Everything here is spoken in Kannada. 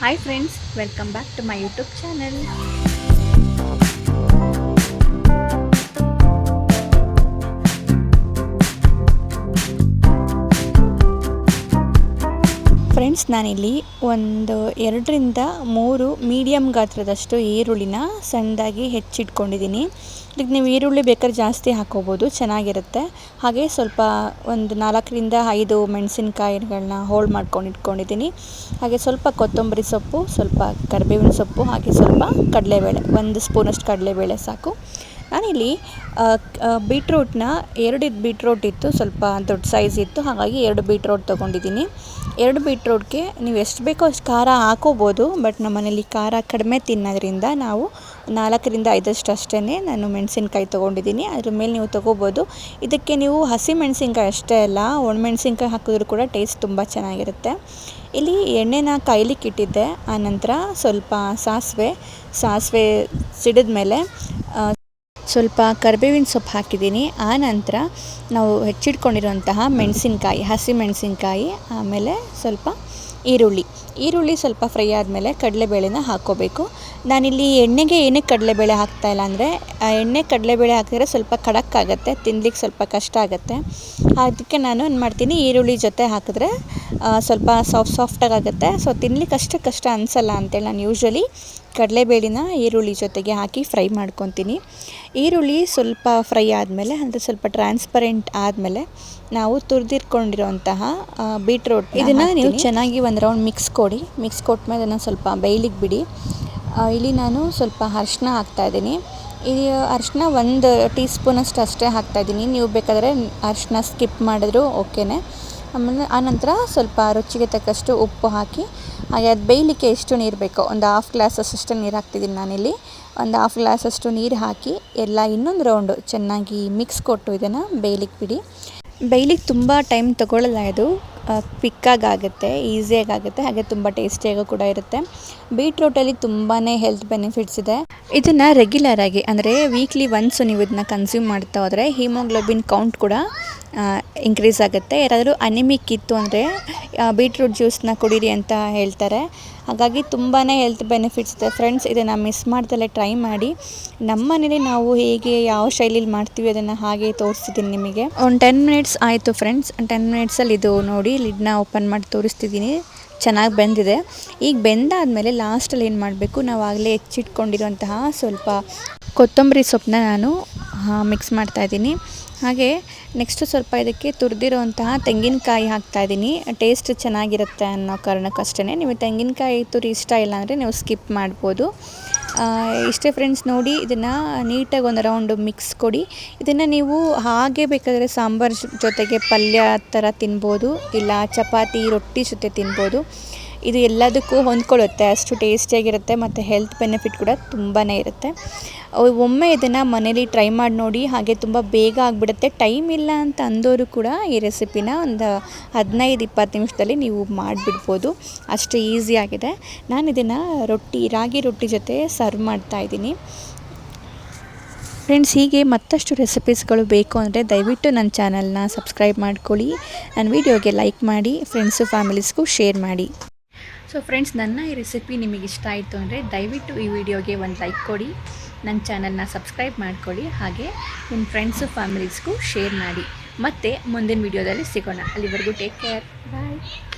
Hi friends, welcome back to my YouTube channel. Friends ನಾನಿಲ್ಲಿ ಒಂದು ಎರಡರಿಂದ ಮೂರು ಮೀಡಿಯಂ ಗಾತ್ರದಷ್ಟು ಈರುಳ್ಳಿನ ಸಣ್ಣದಾಗಿ ಹೆಚ್ಚಿಟ್ಕೊಂಡಿದ್ದೀನಿ ಇದಕ್ಕೆ ನೀವು ಈರುಳ್ಳಿ ಬೇಕಾದ್ರೆ ಜಾಸ್ತಿ ಹಾಕೋಬೋದು ಚೆನ್ನಾಗಿರುತ್ತೆ ಹಾಗೆ ಸ್ವಲ್ಪ ಒಂದು ನಾಲ್ಕರಿಂದ ಐದು ಮೆಣಸಿನ್ಕಾಯಿಗಳನ್ನ ಹೋಲ್ಡ್ ಮಾಡ್ಕೊಂಡು ಇಟ್ಕೊಂಡಿದ್ದೀನಿ ಹಾಗೆ ಸ್ವಲ್ಪ ಕೊತ್ತಂಬರಿ ಸೊಪ್ಪು ಸ್ವಲ್ಪ ಕರಿಬೇವಿನ ಸೊಪ್ಪು ಹಾಗೆ ಸ್ವಲ್ಪ ಕಡಲೆಬೇಳೆ ಒಂದು ಸ್ಪೂನಷ್ಟು ಕಡಲೆಬೇಳೆ ಸಾಕು ನಾನಿಲ್ಲಿ ಬೀಟ್ರೂಟ್ನ ಎರಡು ಬೀಟ್ರೋಟ್ ಇತ್ತು ಸ್ವಲ್ಪ ದೊಡ್ಡ ಸೈಜ್ ಇತ್ತು ಹಾಗಾಗಿ ಎರಡು ಬೀಟ್ರೋಟ್ ತೊಗೊಂಡಿದ್ದೀನಿ ಎರಡು ಬೀಟ್ರೋಟ್ಗೆ ನೀವು ಎಷ್ಟು ಬೇಕೋ ಅಷ್ಟು ಖಾರ ಹಾಕೋಬೋದು ಬಟ್ ಮನೇಲಿ ಖಾರ ಕಡಿಮೆ ತಿನ್ನೋದ್ರಿಂದ ನಾವು ನಾಲ್ಕರಿಂದ ಐದಷ್ಟು ಅಷ್ಟೇ ನಾನು ಮೆಣಸಿನ್ಕಾಯಿ ತೊಗೊಂಡಿದ್ದೀನಿ ಅದ್ರ ಮೇಲೆ ನೀವು ತೊಗೋಬೋದು ಇದಕ್ಕೆ ನೀವು ಹಸಿ ಮೆಣಸಿನ್ಕಾಯಿ ಅಷ್ಟೇ ಅಲ್ಲ ಒಣಮೆಣಸಿನ್ಕಾಯಿ ಹಾಕಿದ್ರು ಕೂಡ ಟೇಸ್ಟ್ ತುಂಬ ಚೆನ್ನಾಗಿರುತ್ತೆ ಇಲ್ಲಿ ಎಣ್ಣೆನ ಕಾಯ್ಲಿಕ್ಕೆ ಇಟ್ಟಿದ್ದೆ ಆನಂತರ ಸ್ವಲ್ಪ ಸಾಸಿವೆ ಸಾಸಿವೆ ಸಿಡಿದ ಮೇಲೆ ಸ್ವಲ್ಪ ಕರ್ಬೇವಿನ ಸೊಪ್ಪು ಹಾಕಿದ್ದೀನಿ ಆ ನಂತರ ನಾವು ಹೆಚ್ಚಿಟ್ಕೊಂಡಿರುವಂತಹ ಮೆಣಸಿನ್ಕಾಯಿ ಹಸಿ ಮೆಣಸಿನ್ಕಾಯಿ ಆಮೇಲೆ ಸ್ವಲ್ಪ ಈರುಳ್ಳಿ ಈರುಳ್ಳಿ ಸ್ವಲ್ಪ ಫ್ರೈ ಆದಮೇಲೆ ಕಡಲೆಬೇಳೆನ ಹಾಕ್ಕೋಬೇಕು ನಾನಿಲ್ಲಿ ಎಣ್ಣೆಗೆ ಏನೇ ಕಡಲೆಬೇಳೆ ಇಲ್ಲ ಅಂದರೆ ಎಣ್ಣೆ ಕಡಲೆಬೇಳೆ ಹಾಕಿದ್ರೆ ಸ್ವಲ್ಪ ಖಡಕ್ಕಾಗತ್ತೆ ತಿನ್ಲಿಕ್ಕೆ ಸ್ವಲ್ಪ ಕಷ್ಟ ಆಗುತ್ತೆ ಅದಕ್ಕೆ ನಾನು ಏನು ಮಾಡ್ತೀನಿ ಈರುಳ್ಳಿ ಜೊತೆ ಹಾಕಿದ್ರೆ ಸ್ವಲ್ಪ ಸಾಫ್ಟ್ ಆಗುತ್ತೆ ಸೊ ತಿನ್ಲಿಕ್ಕೆ ಅಷ್ಟೇ ಕಷ್ಟ ಅನಿಸಲ್ಲ ಅಂತೇಳಿ ನಾನು ಯೂಶ್ವಲಿ ಕಡಲೆಬೇಳಿನ ಈರುಳ್ಳಿ ಜೊತೆಗೆ ಹಾಕಿ ಫ್ರೈ ಮಾಡ್ಕೊತೀನಿ ಈರುಳ್ಳಿ ಸ್ವಲ್ಪ ಫ್ರೈ ಆದಮೇಲೆ ಅಂದರೆ ಸ್ವಲ್ಪ ಟ್ರಾನ್ಸ್ಪರೆಂಟ್ ಆದಮೇಲೆ ನಾವು ತುರಿದಿಟ್ಕೊಂಡಿರೋಂತಹ ಬೀಟ್ರೋಟ್ ಇದನ್ನು ನೀವು ಚೆನ್ನಾಗಿ ಒಂದು ರೌಂಡ್ ಮಿಕ್ಸ್ ಕೊಡಿ ಮಿಕ್ಸ್ ಕೊಟ್ಟಮೇಲೆ ಅದನ್ನು ಸ್ವಲ್ಪ ಬೇಯ್ಲಿಗೆ ಬಿಡಿ ಇಲ್ಲಿ ನಾನು ಸ್ವಲ್ಪ ಅರ್ಶಿನ ಹಾಕ್ತಾಯಿದ್ದೀನಿ ಈ ಅರ್ಶಿನ ಒಂದು ಟೀ ಸ್ಪೂನಷ್ಟು ಅಷ್ಟೇ ಹಾಕ್ತಾಯಿದ್ದೀನಿ ನೀವು ಬೇಕಾದರೆ ಅರ್ಶಿನ ಸ್ಕಿಪ್ ಮಾಡಿದ್ರೂ ಓಕೆನೇ ಆಮೇಲೆ ಆನಂತರ ಸ್ವಲ್ಪ ರುಚಿಗೆ ತಕ್ಕಷ್ಟು ಉಪ್ಪು ಹಾಕಿ ಹಾಗೆ ಅದು ಬೇಯಲಿಕ್ಕೆ ಎಷ್ಟು ನೀರು ಬೇಕೋ ಒಂದು ಹಾಫ್ ಗ್ಲಾಸಷ್ಟು ನೀರು ಹಾಕ್ತಿದ್ದೀನಿ ನಾನಿಲ್ಲಿ ಒಂದು ಹಾಫ್ ಗ್ಲಾಸಷ್ಟು ನೀರು ಹಾಕಿ ಎಲ್ಲ ಇನ್ನೊಂದು ರೌಂಡು ಚೆನ್ನಾಗಿ ಮಿಕ್ಸ್ ಕೊಟ್ಟು ಇದನ್ನು ಬೇಯಲಿಕ್ಕೆ ಬಿಡಿ ಬೇಯಲಿಕ್ಕೆ ತುಂಬ ಟೈಮ್ ತೊಗೊಳ್ಳಲ್ಲ ಇದು ಕ್ವಿಕ್ಕಾಗಿ ಆಗುತ್ತೆ ಆಗುತ್ತೆ ಹಾಗೆ ತುಂಬ ಟೇಸ್ಟಿಯಾಗೂ ಕೂಡ ಇರುತ್ತೆ ಬೀಟ್ರೋಟಲ್ಲಿ ತುಂಬಾ ಹೆಲ್ತ್ ಬೆನಿಫಿಟ್ಸ್ ಇದೆ ಇದನ್ನು ರೆಗ್ಯುಲರಾಗಿ ಅಂದರೆ ವೀಕ್ಲಿ ಒನ್ಸು ನೀವು ಇದನ್ನ ಕನ್ಸ್ಯೂಮ್ ಮಾಡ್ತಾ ಹೋದರೆ ಹಿಮೋಗ್ಲೋಬಿನ್ ಕೌಂಟ್ ಕೂಡ ಇನ್ಕ್ರೀಸ್ ಆಗುತ್ತೆ ಯಾರಾದರೂ ಅನಿಮಿಕ್ ಇತ್ತು ಅಂದರೆ ಬೀಟ್ರೂಟ್ ಜ್ಯೂಸನ್ನ ಕುಡೀರಿ ಅಂತ ಹೇಳ್ತಾರೆ ಹಾಗಾಗಿ ತುಂಬಾ ಹೆಲ್ತ್ ಬೆನಿಫಿಟ್ಸ್ ಇದೆ ಫ್ರೆಂಡ್ಸ್ ಇದನ್ನು ಮಿಸ್ ಮಾಡ್ದಲ್ಲ ಟ್ರೈ ಮಾಡಿ ನಮ್ಮ ಮನೇಲಿ ನಾವು ಹೇಗೆ ಯಾವ ಶೈಲಿಲಿ ಮಾಡ್ತೀವಿ ಅದನ್ನು ಹಾಗೆ ತೋರಿಸ್ತಿದ್ದೀನಿ ನಿಮಗೆ ಒಂದು ಟೆನ್ ಮಿನಿಟ್ಸ್ ಆಯಿತು ಫ್ರೆಂಡ್ಸ್ ಟೆನ್ ಮಿನಿಟ್ಸಲ್ಲಿ ಇದು ನೋಡಿ ಲಿಡ್ನ ಓಪನ್ ಮಾಡಿ ತೋರಿಸ್ತಿದ್ದೀನಿ ಚೆನ್ನಾಗಿ ಬೆಂದಿದೆ ಈಗ ಬೆಂದಾದಮೇಲೆ ಲಾಸ್ಟಲ್ಲಿ ಏನು ಮಾಡಬೇಕು ನಾವು ಆಗಲೇ ಹೆಚ್ಚಿಟ್ಕೊಂಡಿರುವಂತಹ ಸ್ವಲ್ಪ ಕೊತ್ತಂಬರಿ ಸೊಪ್ಪನ್ನ ನಾನು ಮಿಕ್ಸ್ ಮಾಡ್ತಾಯಿದ್ದೀನಿ ಹಾಗೆ ನೆಕ್ಸ್ಟು ಸ್ವಲ್ಪ ಇದಕ್ಕೆ ತುರಿದಿರುವಂತಹ ತೆಂಗಿನಕಾಯಿ ಹಾಕ್ತಾಯಿದ್ದೀನಿ ಟೇಸ್ಟ್ ಚೆನ್ನಾಗಿರುತ್ತೆ ಅನ್ನೋ ಕಾರಣಕ್ಕಷ್ಟೇ ನಿಮಗೆ ತೆಂಗಿನಕಾಯಿ ತುರಿ ಇಷ್ಟ ಇಲ್ಲ ಅಂದರೆ ನೀವು ಸ್ಕಿಪ್ ಮಾಡ್ಬೋದು ಇಷ್ಟೇ ಫ್ರೆಂಡ್ಸ್ ನೋಡಿ ಇದನ್ನು ನೀಟಾಗಿ ಒಂದು ರೌಂಡ್ ಮಿಕ್ಸ್ ಕೊಡಿ ಇದನ್ನು ನೀವು ಹಾಗೆ ಬೇಕಾದರೆ ಸಾಂಬಾರು ಜೊತೆಗೆ ಪಲ್ಯ ಥರ ತಿನ್ಬೋದು ಇಲ್ಲ ಚಪಾತಿ ರೊಟ್ಟಿ ಜೊತೆ ತಿನ್ಬೋದು ಇದು ಎಲ್ಲದಕ್ಕೂ ಹೊಂದ್ಕೊಳ್ಳುತ್ತೆ ಅಷ್ಟು ಟೇಸ್ಟಿಯಾಗಿರುತ್ತೆ ಮತ್ತು ಹೆಲ್ತ್ ಬೆನಿಫಿಟ್ ಕೂಡ ತುಂಬಾ ಇರುತ್ತೆ ಒಮ್ಮೆ ಇದನ್ನು ಮನೇಲಿ ಟ್ರೈ ಮಾಡಿ ನೋಡಿ ಹಾಗೆ ತುಂಬ ಬೇಗ ಆಗಿಬಿಡುತ್ತೆ ಟೈಮ್ ಇಲ್ಲ ಅಂತ ಅಂದೋರು ಕೂಡ ಈ ರೆಸಿಪಿನ ಒಂದು ಹದಿನೈದು ಇಪ್ಪತ್ತು ನಿಮಿಷದಲ್ಲಿ ನೀವು ಮಾಡಿಬಿಡ್ಬೋದು ಅಷ್ಟು ಈಸಿಯಾಗಿದೆ ನಾನು ಇದನ್ನು ರೊಟ್ಟಿ ರಾಗಿ ರೊಟ್ಟಿ ಜೊತೆ ಸರ್ವ್ ಮಾಡ್ತಾ ಇದ್ದೀನಿ ಫ್ರೆಂಡ್ಸ್ ಹೀಗೆ ಮತ್ತಷ್ಟು ರೆಸಿಪೀಸ್ಗಳು ಬೇಕು ಅಂದರೆ ದಯವಿಟ್ಟು ನನ್ನ ಚಾನಲ್ನ ಸಬ್ಸ್ಕ್ರೈಬ್ ಮಾಡ್ಕೊಳ್ಳಿ ನನ್ನ ವೀಡಿಯೋಗೆ ಲೈಕ್ ಮಾಡಿ ಫ್ರೆಂಡ್ಸು ಫ್ಯಾಮಿಲೀಸ್ಗೂ ಶೇರ್ ಮಾಡಿ ಸೊ ಫ್ರೆಂಡ್ಸ್ ನನ್ನ ಈ ರೆಸಿಪಿ ನಿಮಗೆ ಇಷ್ಟ ಆಯಿತು ಅಂದರೆ ದಯವಿಟ್ಟು ಈ ವಿಡಿಯೋಗೆ ಒಂದು ಲೈಕ್ ಕೊಡಿ ನನ್ನ ಚಾನಲ್ನ ಸಬ್ಸ್ಕ್ರೈಬ್ ಮಾಡಿಕೊಳ್ಳಿ ಹಾಗೆ ನಿಮ್ಮ ಫ್ರೆಂಡ್ಸು ಫ್ಯಾಮಿಲೀಸ್ಗೂ ಶೇರ್ ಮಾಡಿ ಮತ್ತು ಮುಂದಿನ ವಿಡಿಯೋದಲ್ಲಿ ಸಿಗೋಣ ಅಲ್ಲಿವರೆಗೂ ಟೇಕ್ ಕೇರ್ ಬಾಯ್